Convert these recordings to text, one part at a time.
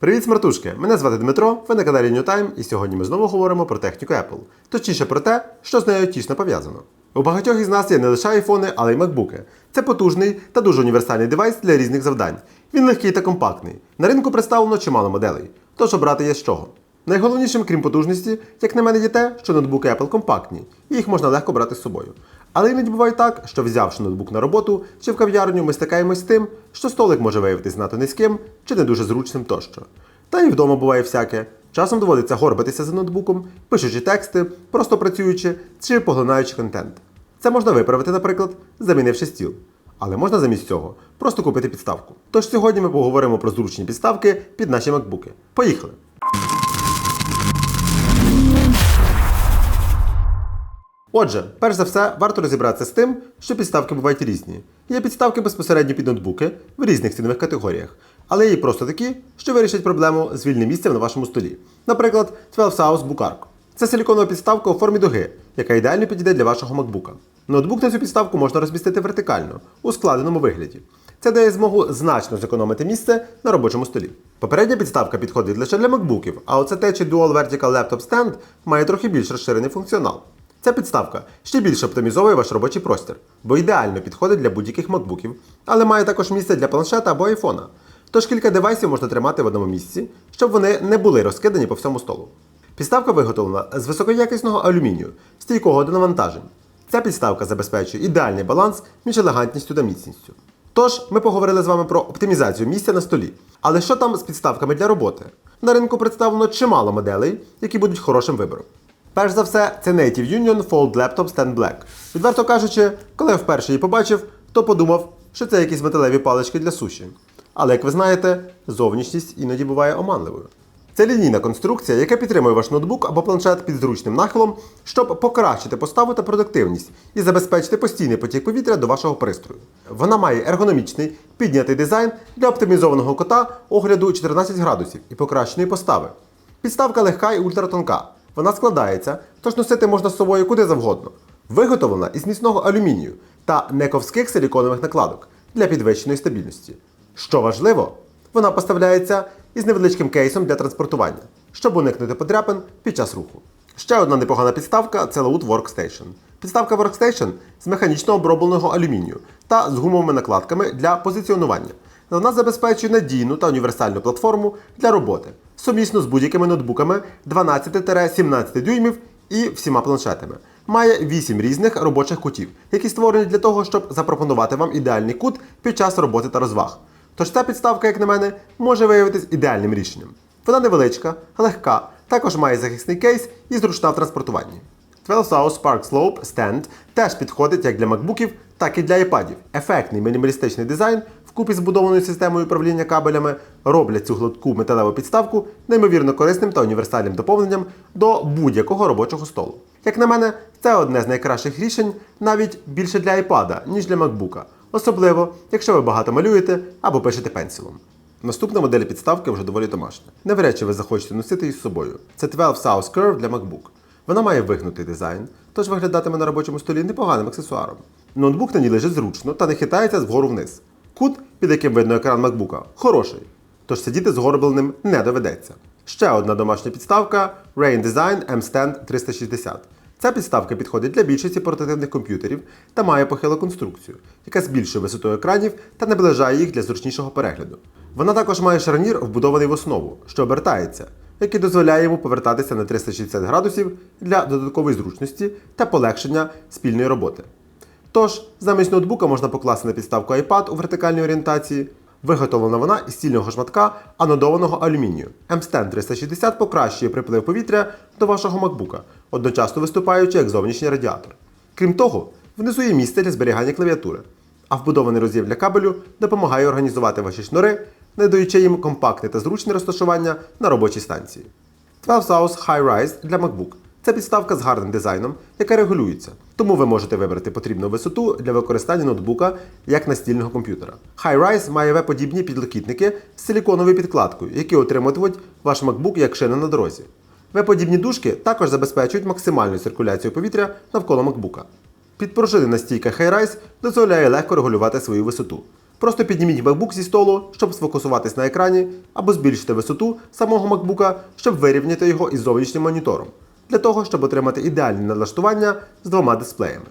Привіт, смартушки! Мене звати Дмитро, ви на каналі New Time, і сьогодні ми знову говоримо про техніку Apple. Точніше про те, що з нею тісно пов'язано. У багатьох із нас є не лише айфони, але й макбуки. Це потужний та дуже універсальний девайс для різних завдань. Він легкий та компактний. На ринку представлено чимало моделей, тож обрати є з чого. Найголовнішим, крім потужності, як на мене, є те, що ноутбуки Apple компактні, і їх можна легко брати з собою. Але іноді буває так, що взявши ноутбук на роботу чи в кав'ярню, ми стикаємось з тим, що столик може виявитись надто низьким чи не дуже зручним тощо. Та і вдома буває всяке. Часом доводиться горбатися за ноутбуком, пишучи тексти, просто працюючи чи поглинаючи контент. Це можна виправити, наприклад, замінивши стіл. Але можна замість цього просто купити підставку. Тож сьогодні ми поговоримо про зручні підставки під наші макбуки. Поїхали! Отже, перш за все, варто розібратися з тим, що підставки бувають різні. Є підставки безпосередньо під ноутбуки в різних цінових категоріях, але є і просто такі, що вирішать проблему з вільним місцем на вашому столі. Наприклад, 12 House Book Це силіконова підставка у формі дуги, яка ідеально підійде для вашого макбука. Ноутбук на цю підставку можна розмістити вертикально, у складеному вигляді. Це дає змогу значно зекономити місце на робочому столі. Попередня підставка підходить лише для макбуків, а оце те, чи Dual Vertical Laptop Stand має трохи більш розширений функціонал. Ця підставка ще більше оптимізовує ваш робочий простір, бо ідеально підходить для будь-яких макбуків, але має також місце для планшета або айфона. Тож кілька девайсів можна тримати в одному місці, щоб вони не були розкидані по всьому столу. Підставка виготовлена з високоякісного алюмінію, стійкого до навантажень. Ця підставка забезпечує ідеальний баланс між елегантністю та міцністю. Тож, ми поговорили з вами про оптимізацію місця на столі. Але що там з підставками для роботи? На ринку представлено чимало моделей, які будуть хорошим вибором. Перш за все, це Native Union Fold Laptop Stand Black. Відверто кажучи, коли я вперше її побачив, то подумав, що це якісь металеві палички для суші. Але як ви знаєте, зовнішність іноді буває оманливою. Це лінійна конструкція, яка підтримує ваш ноутбук або планшет під зручним нахилом, щоб покращити поставу та продуктивність і забезпечити постійний потік повітря до вашого пристрою. Вона має ергономічний, піднятий дизайн для оптимізованого кота огляду 14 градусів і покращеної постави. Підставка легка і ультратонка. Вона складається, тож носити можна з собою куди завгодно. Виготовлена із міцного алюмінію та нековських силіконових накладок для підвищеної стабільності. Що важливо, вона поставляється із невеличким кейсом для транспортування, щоб уникнути подряпин під час руху. Ще одна непогана підставка це Laut Workstation. Підставка Workstation з механічно обробленого алюмінію та з гумовими накладками для позиціонування. Вона забезпечує надійну та універсальну платформу для роботи, сумісно з будь-якими ноутбуками 12-17 дюймів і всіма планшетами. Має 8 різних робочих кутів, які створені для того, щоб запропонувати вам ідеальний кут під час роботи та розваг. Тож ця підставка, як на мене, може виявитись ідеальним рішенням. Вона невеличка, легка, також має захисний кейс і зручна в транспортуванні. 12 House Spark Slope Stand теж підходить як для макбуків, так і для iPadів. Ефектний мінімалістичний дизайн вкупі з збудованою системою управління кабелями роблять цю гладку металеву підставку неймовірно корисним та універсальним доповненням до будь-якого робочого столу. Як на мене, це одне з найкращих рішень навіть більше для iPad, ніж для MacBook, особливо якщо ви багато малюєте або пишете пенсилом. Наступна модель підставки вже доволі домашня. Навряд чи ви захочете носити її з собою. Це 12 South Curve для MacBook. Вона має вигнутий дизайн, тож виглядатиме на робочому столі непоганим аксесуаром. Ноутбук на ній лежить зручно та не хитається згору вниз. Кут, під яким видно екран MacBook, хороший, тож сидіти згорбленим не доведеться. Ще одна домашня підставка Rain Design M-Stand 360. Ця підставка підходить для більшості портативних комп'ютерів та має похилу конструкцію, яка збільшує висоту екранів та наближає їх для зручнішого перегляду. Вона також має шарнір, вбудований в основу, що обертається, який дозволяє йому повертатися на 360 градусів для додаткової зручності та полегшення спільної роботи. Тож, замість ноутбука можна покласти на підставку iPad у вертикальній орієнтації. Виготовлена вона із стільного шматка анодованого алюмінію. M-Stand 360 покращує приплив повітря до вашого макбука, одночасно виступаючи як зовнішній радіатор. Крім того, внизу є місце для зберігання клавіатури, а вбудований роз'єм для кабелю допомагає організувати ваші шнури, надаючи їм компактне та зручне розташування на робочій станції. 12 House High Rise для MacBook. Це підставка з гарним дизайном, яка регулюється, тому ви можете вибрати потрібну висоту для використання ноутбука як настільного комп'ютера. High-Rise має V-подібні підлокітники з силіконовою підкладкою, які отримуватимуть ваш MacBook як шина на дорозі. V-подібні дужки також забезпечують максимальну циркуляцію повітря навколо MacBook. Підпружинена стійка High-Rise дозволяє легко регулювати свою висоту. Просто підніміть MacBook зі столу, щоб сфокусуватись на екрані, або збільшити висоту самого MacBook, щоб вирівняти його із зовнішнім монітором, для того, щоб отримати ідеальне налаштування з двома дисплеями.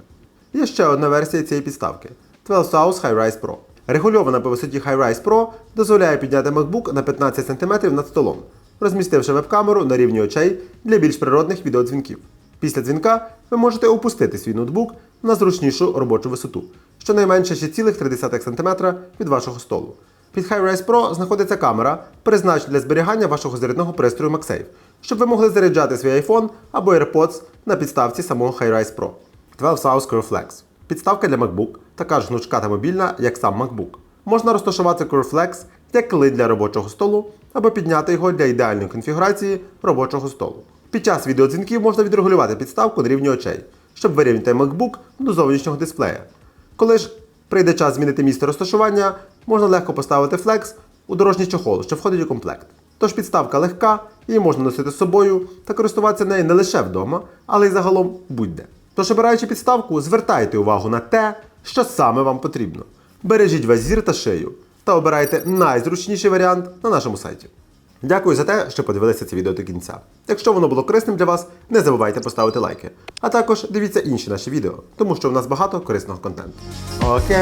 Є ще одна версія цієї підставки 12 South High-Rise Pro. Регульована по висоті High-Rise Pro дозволяє підняти MacBook на 15 см над столом, розмістивши веб-камеру на рівні очей для більш природних відеодзвінків. Після дзвінка ви можете опустити свій ноутбук на зручнішу робочу висоту, щонайменше 6,3 см від вашого столу. Під High-Rise Pro знаходиться камера, призначена для зберігання вашого зарядного пристрою MagSafe, щоб ви могли заряджати свій iPhone або AirPods на підставці самого High-Rise Pro. 12 South Curve Flex. Підставка для MacBook, така ж гнучка та мобільна, як сам MacBook. Можна розташувати Curve Flex як килит для робочого столу або підняти його для ідеальної конфігурації робочого столу. Під час відеодзвінків можна відрегулювати підставку на рівні очей, щоб вирівняти MacBook до зовнішнього дисплея. Коли ж прийде час змінити місце розташування, можна легко поставити Flex у дорожній чохол, що входить у комплект. Тож підставка легка, її можна носити з собою та користуватися нею не лише вдома, але й загалом будь-де. Тож, обираючи підставку, звертайте увагу на те, що саме вам потрібно. Бережіть весь зір та шию та обирайте найзручніший варіант на нашому сайті. Дякую за те, що подивилися це відео до кінця. Якщо воно було корисним для вас, не забувайте поставити лайки. А також дивіться інші наші відео, тому що в нас багато корисного контенту. Окей.